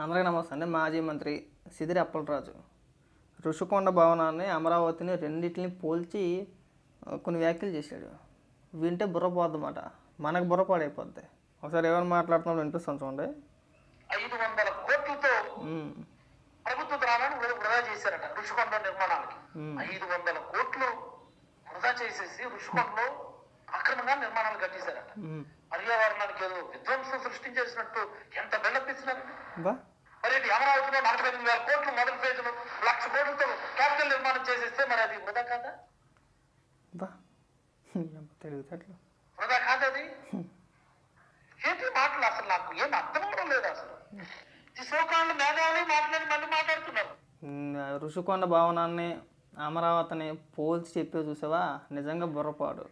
అందరికీ నమస్తే అండి. మాజీ మంత్రి సిదిరి అప్పలరాజు. ఋషికొండ భవనాన్ని అమరావతిని రెండింటిని పోల్చి కొన్ని వ్యాఖ్యలు చేశాడు. వింటే బుర్ర పోద్దన్నమాట మనకు బుర్ర పాడైపోద్ది. ఒకసారి ఏమైనా మాట్లాడుతున్నాడు వినిపిస్తాను చూడండి. ఐదు వందల కోట్లతో ప్రభుత్వ వృ- వృధా చేశారట ఋషికొండ నిర్మాణానికి. ఐదు వందల కోట్లు వృధా చేసేసి ఋషికొండలో అక్రమంగా నిర్మాణాలు కట్టేశారట. పర్యావరణానికి ఏదో విధ్వంసం సృష్టించేసినట్టు ఎంత బిల్డప్ ఇది అమరావతిలో నలభై ఎనిమిది వేల కోట్లు మొదటి ఫేజ్లో లక్ష కోట్లతో క్యాపిటల్ నిర్మాణం చేసేస్తే మరి అది వృధా కాదా? తెలివితేటలు. వృధా కాదా అది? ఏంటి మాటలు అసలు నాకు? ఏం అర్థం అవడం లేదు అసలు. ఈ సోకాళ్ళు మేధావులు మాట్లాడి మళ్ళీ మాట్లాడుతున్నారు. ఋషికొండ భవనాన్ని అమరావతిని పోల్చి చెప్పే చూసావా? నిజంగా బుర్రపాడు.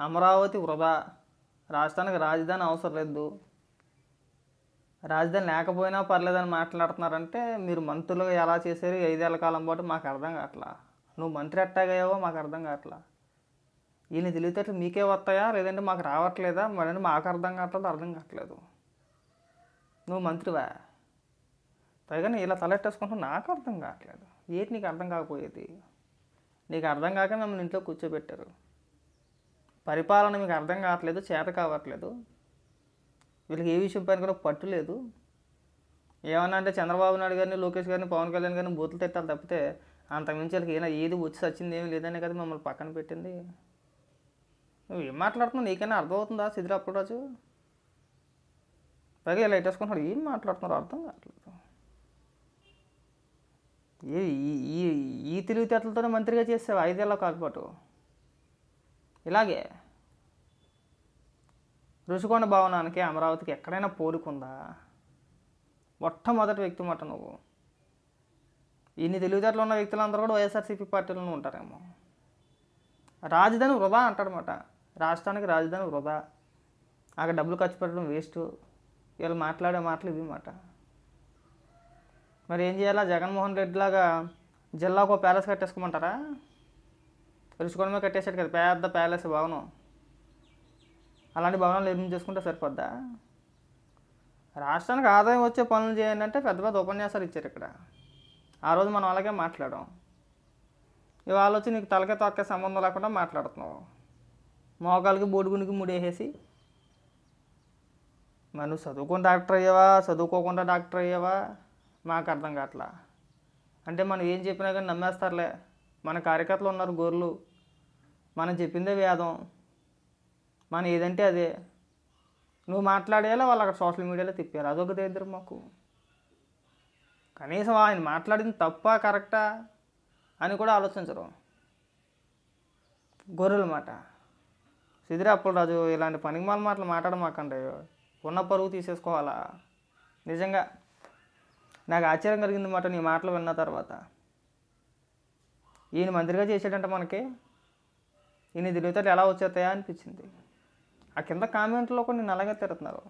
అమరావతి వృధా. రాష్ట్రానికి రాజధాని అవసరం లేదు. రాజధాని లేకపోయినా పర్లేదని మాట్లాడుతున్నారంటే మీరు మంత్రులుగా ఎలా చేశారు? ఐదేళ్ళ కాలం పాటు మాకు అర్థం కావట్లా. నువ్వు మంత్రి ఎట్టాగయ్యావో మాకు అర్థం కావట్లా. ఈయన తెలివితేటలు మీకే వస్తాయా? లేదంటే మాకు రావట్లేదా? మరి మాకు అర్థం కావట్లేదు అర్థం కావట్లేదు. నువ్వు మంత్రివా? పైగా ఇలా తలెట్టేసుకుంటున్నా నాకు అర్థం కావట్లేదు. ఏంటి నీకు అర్థం కాకపోయేది? నీకు అర్థం కాక మమ్మల్ని ఇంట్లో కూర్చోబెట్టారు. పరిపాలన మీకు అర్థం కావట్లేదు చేత కావట్లేదు. వీళ్ళకి ఏ విషయం పైన కూడా పట్టు లేదు. ఏమన్నా అంటే చంద్రబాబు నాయుడు గారిని లోకేష్ గారిని పవన్ కళ్యాణ్ గారిని బూతులు తిట్టాలి తప్పితే అంతకుమించి వాళ్ళకి ఏనా ఏది వచ్చి వచ్చింది ఏమి లేదనే కదా మమ్మల్ని పక్కన పెట్టింది. నువ్వు ఏం మాట్లాడుతున్నావు? నీకైనా అర్థమవుతుందా సిద్ధిరా అప్పుడురాజు పైగా ఇలా ఇట్టేసుకుంటున్నాడు ఏం మాట్లాడుతున్నారు అర్థం కావట్లేదు. ఏ ఈ- ఈ ఈ తెలివితేటలతోనే మంత్రిగా చేసావు? ఐదేళ్ళ కాల్పాటు ఇలాగే. ఋషికొండ భవనానికి అమరావతికి ఎక్కడైనా పోలికుందా? మొట్టమొదటి వ్యక్తి మాట నువ్వు. ఇన్ని తెలివితేటలు ఉన్న వ్యక్తులందరూ కూడా వైఎస్ఆర్సీపీ పార్టీలో ఉంటారేమో. రాజధాని వృధా అంటాడనమాట రాష్ట్రానికి రాజధాని వృధా. అక్కడ డబ్బులు ఖర్చు పెట్టడం వేస్ట్. వీళ్ళు మాట్లాడే మాటలు ఇవి మాట. మరి ఏం చేయాలా? జగన్మోహన్ రెడ్డి లాగా జిల్లాకు ఒక ప్యాలెస్ కట్టేసుకోమంటారా? రుచికొండ కట్టేశాడు కట్టేసాడు కదా పెద్ద ప్యాలెస్ భవనం. అలాంటి భవనాలు నిర్మించేసుకుంటే సరిపోద్దా? రాష్ట్రానికి ఆదాయం వచ్చే పనులు చేయండి అంటే పెద్ద పెద్ద ఉపన్యాసాలు ఇచ్చారు ఇక్కడ. ఆ రోజు మనం అలాగే మాట్లాడాం. ఇవాళ వచ్చి నీకు తలకే తొక్కే సంబంధం లేకుండా మాట్లాడుతున్నావు. మోకాలకి బోడిగుండికి ముడేసేసి మరి నువ్వు చదువుకుని డాక్టర్ అయ్యావా? చదువుకోకుండా డాక్టర్ అయ్యావా? మాకు అర్థం కావట్లా. అంటే మనం ఏం చెప్పినా కానీ నమ్మేస్తారులే. మన కార్యకర్తలు ఉన్నారు గొర్రెలు. మనం చెప్పిందే వేదం. మనం ఏదంటే అదే. నువ్వు మాట్లాడేలా వాళ్ళు అక్కడ సోషల్ మీడియాలో తిప్పారు. అదొక దగ్గర మాకు. కనీసం ఆయన మాట్లాడింది తప్ప కరెక్టా అని కూడా ఆలోచించరు. గొర్రెల మాట. సిదిరి అప్పులరాజు ఇలాంటి పనికిమాల మాటలు మాట్లాడమాకండి ఉన్న పరువు తీసేసుకోవాలా? నిజంగా నాకు ఆశ్చర్యం కలిగింది మాట నీ మాటలు విన్న తర్వాత. ఈయన మంత్రిగా చేసాడంటే మనకి. ఈయన తెలివితేటలు ఎలా వచ్చేస్తాయా అనిపించింది. ఆ కింద కామెంట్లో కూడా నేను అలాగే తిడుతున్నారు.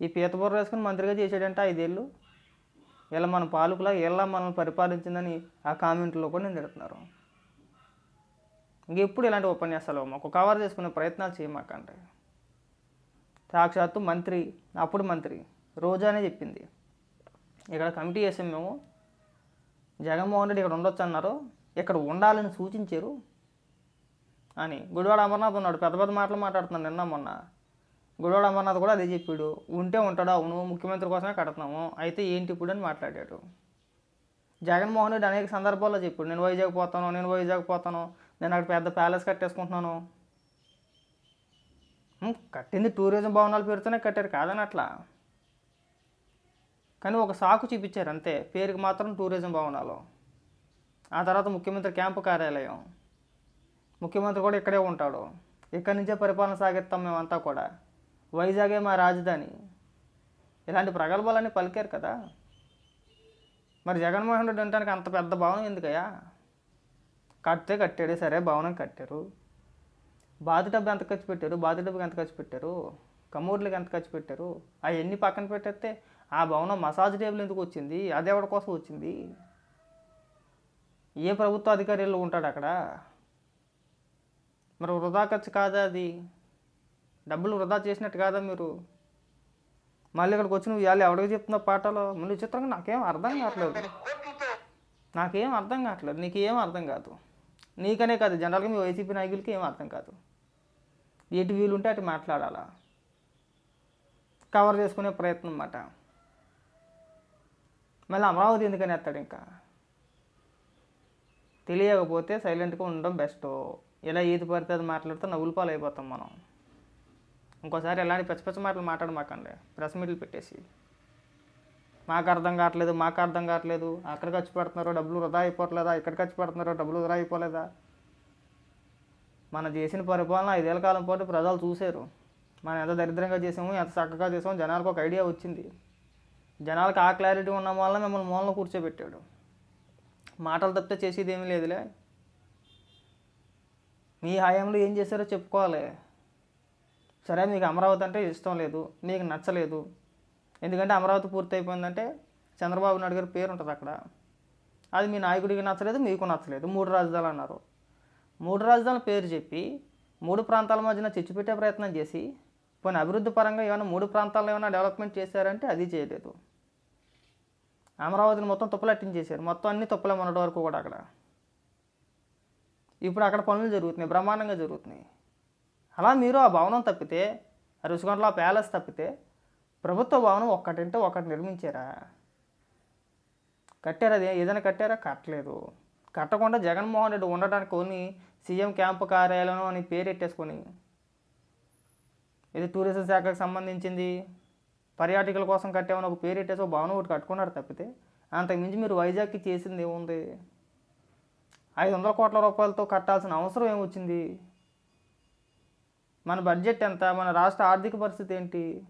ఈ పీతబుర్ర వేసుకుని మంత్రిగా చేసాడంటే ఐదేళ్ళు. ఇలా మన పాలకులా ఇలా మనల్ని పరిపాలించిందని ఆ కామెంట్లో కూడా నేను తిడుతున్నారు. ఇంకెప్పుడు ఇలాంటి ఉపన్యాసాలు మాకు కవర్ చేసుకునే ప్రయత్నాలు చేయమాకండి సాక్షాత్తు మంత్రి అప్పుడు మంత్రి రోజానే చెప్పింది. ఇక్కడ కమిటీ చేసాం మేము. జగన్మోహన్ రెడ్డి ఇక్కడ ఉండొచ్చు అన్నారు. ఇక్కడ ఉండాలని సూచించారు. అని. గుడివాడ అమర్నాథ్ ఉన్నాడు. పెద్ద పెద్ద మాటలు మాట్లాడుతున్నాడు. నిన్న మొన్న. గుడివాడ అమర్నాథ్ కూడా అదే చెప్పాడు. ఉంటే ఉంటాడు? అవును. ముఖ్యమంత్రి కోసమే కడుతున్నాము. అయితే ఏంటి ఇప్పుడు అని మాట్లాడాడు. జగన్మోహన్ రెడ్డి అనేక సందర్భాల్లో చెప్పాడు. నేను వైజాగ్ పోతాను. నేను వైజాగ్ పోతాను. నేను అక్కడ పెద్ద ప్యాలెస్ కట్టేసుకుంటున్నాను. కట్టింది టూరిజం భవనాల పేరుతోనే కట్టారు. కాదని అట్లా. కానీ ఒక సాకు చూపించారు అంతే. పేరుకి మాత్రం టూరిజం భవనాలు. ఆ తర్వాత ముఖ్యమంత్రి క్యాంపు కార్యాలయం. ముఖ్యమంత్రి కూడా ఇక్కడే ఉంటాడు. ఇక్కడి నుంచే పరిపాలన సాగిస్తాం మేమంతా కూడా. వైజాగే మా రాజధాని. ఇలాంటి ప్రగల్భాలన్నీ పలికారు కదా. మరి జగన్మోహన్ రెడ్డి ఉండటానికి అంత పెద్ద భవనం ఎందుకయ్యా? కట్టే కట్టాడు సరే భవనం కట్టారు. బాతు డబ్బు ఎంత ఖర్చు పెట్టారు? బాతు డబ్బుకి ఎంత ఖర్చు పెట్టారు? కమోడ్లకి ఎంత ఖర్చు పెట్టారు? అవన్నీ పక్కన పెట్టేస్తే ఆ భవనం మసాజ్ టేబుల్ ఎందుకు వచ్చింది? అది ఎవరి కోసం వచ్చింది? ఏ ప్రభుత్వ అధికారులు ఉంటాడు అక్కడ? మరి వృధా ఖర్చు కాదా అది? డబ్బులు వృధా చేసినట్టు కాదా మీరు? మళ్ళీ ఇక్కడికి వచ్చి నువ్వు ఇవాళ ఎవరికి చెప్తున్నావు పాటలు మళ్ళీ చిత్రంగా నాకేం అర్థం కావట్లేదు. నాకేం అర్థం కావట్లేదు. నీకు ఏం అర్థం కాదు. నీకనే కాదు. జనరల్గా మీ వైసీపీ నాయకులకి ఏం అర్థం కాదు. ఎటు వీలుంటే అటు మాట్లాడాలా? కవర్ చేసుకునే ప్రయత్నం అన్నమాట. మళ్ళీ అమరావతి ఎందుకని ఎత్తాడు ఇంకా? తెలియకపోతే సైలెంట్గా ఉండడం బెస్ట్. ఇలా ఈది పడితే అది మాట్లాడితే నవ్వుల పాలు అయిపోతాం మనం. ఇంకోసారి ఎలాంటి పిచ్చ పిచ్చ మాటలు మాట్లాడమాకండి. ప్రెస్ మీట్లు పెట్టేసి. మాకు అర్థం కావట్లేదు మాకు అర్థం కావట్లేదు. అక్కడ ఖర్చు పెడుతున్నారో డబ్బులు వృధా అయిపోవట్లేదా? ఇక్కడ ఖర్చు పెడుతున్నారో డబ్బులు వృధా అయిపోలేదా? మనం చేసిన పరిపాలన ఐదేళ్ళ కాలం పాటు ప్రజలు చూశారు. మనం ఎంత దరిద్రంగా చేసాము ఎంత చక్కగా చేసాము జనాలకు ఒక ఐడియా వచ్చింది. జనాలకు ఆ క్లారిటీ ఉన్న వల్ల మిమ్మల్ని మూలన కూర్చోబెట్టాడు. మాటలు తప్పితే చేసేది ఏమీ లేదులే. మీ హయాంలో ఏం చేశారో చెప్పుకోవాలి. సరే మీకు అమరావతి అంటే ఇష్టం లేదు నీకు నచ్చలేదు. ఎందుకంటే అమరావతి పూర్తి అయిపోయిందంటే చంద్రబాబు నాయుడు గారి పేరు ఉంటుంది అక్కడ. అది మీ నాయకుడికి నచ్చలేదు మీకు నచ్చలేదు. మూడు రాజధానులు అన్నారు. మూడు రాజధానుల పేరు చెప్పి మూడు ప్రాంతాల మధ్యన చిచ్చు పెట్టే ప్రయత్నం చేసి పోనీ అభివృద్ధి పరంగా ఏమైనా మూడు ప్రాంతాల్లో ఏమైనా డెవలప్మెంట్ చేశారంటే అది చేయలేదు. అమరావతిని మొత్తం తుప్పలట్టించేశారు. మొత్తం అన్ని తుప్పలే మొన్నటి వరకు కూడా అక్కడ. ఇప్పుడు అక్కడ పనులు జరుగుతున్నాయి బ్రహ్మాండంగా జరుగుతున్నాయి. అలా మీరు ఆ భవనం తప్పితే రుషికొండలో ఆ ప్యాలెస్ తప్పితే ప్రభుత్వ భవనం ఒక్కటంటే ఒకటి నిర్మించారా? కట్టారా? అది ఏదైనా కట్టారా? కట్టలేదు. కట్టకుండా జగన్మోహన్ రెడ్డి ఉండడానికి కొన్ని సీఎం క్యాంపు కార్యాలయం అని పేరు పెట్టేసుకొని ఇది టూరిజం శాఖకు సంబంధించింది పర్యాటకుల కోసం కట్టామని ఒక పేరు పెట్టేసి ఒక భవనం ఒకటి కట్టుకున్నారు తప్పితే అంతకుమించి మీరు వైజాగ్కి చేసింది ఏముంది? ఐదు వందల కోట్ల రూపాయలతో కట్టాల్సిన అవసరం ఏమొచ్చింది? మన బడ్జెట్ ఎంత? మన రాష్ట్ర ఆర్థిక పరిస్థితి ఏంటి?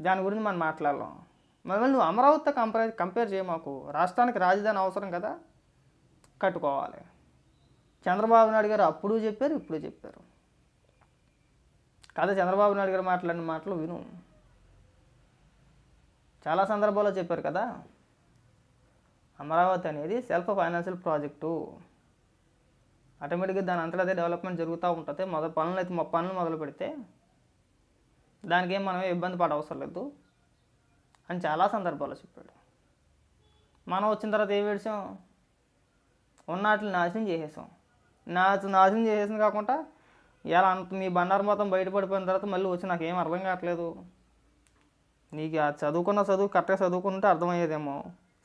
దాని గురించి మనం మాట్లాడలేం మళ్ళీ నువ్వు అమరావతితో కంపేర్ కంపేర్ చేయమాకు రాష్ట్రానికి రాజధాని అవసరం కదా? కట్టుకోవాలి. చంద్రబాబు నాయుడు గారు అప్పుడు చెప్పారు ఇప్పుడు చెప్పారు. కదా చంద్రబాబు నాయుడు గారు మాట్లాడిన మాటలు విను. చాలా సందర్భాల్లో చెప్పారు కదా? అమరావతి అనేది సెల్ఫ్ ఫైనాన్షియల్ ప్రాజెక్టు. ఆటోమేటిక్గా దాని అంతటా అదే డెవలప్మెంట్ జరుగుతూ ఉంటుంది. మొదటి పనులు అయితే మా పనులు మొదలు పెడితే దానికి ఏం మనం ఇబ్బంది పడ అవసరం లేదు అని చాలా సందర్భాల్లో చెప్పాడు. మనం వచ్చిన తర్వాత ఏం విడిచాం ఉన్నట్లు నాశనం చేసేసాం. నాచు నాశనం చేసేసింది కాకుండా ఇలా అంత మీ బండారు మొత్తం బయటపడిపోయిన తర్వాత మళ్ళీ వచ్చి నాకు అర్థం కావట్లేదు. నీకు ఆ చదువుకున్న చదువు కరెక్ట్గా చదువుకుంటే అర్థమయ్యేదేమో.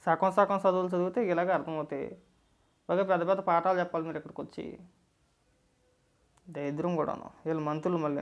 సగం సగం చదువులు చదివితే ఇలాగే అర్థమవుతాయి. ఒక పెద్ద పెద్ద పాఠాలు చెప్పాలి మీరు ఇక్కడికి వచ్చి దరిద్రం కూడాను వీళ్ళు మంత్రులు మళ్ళీ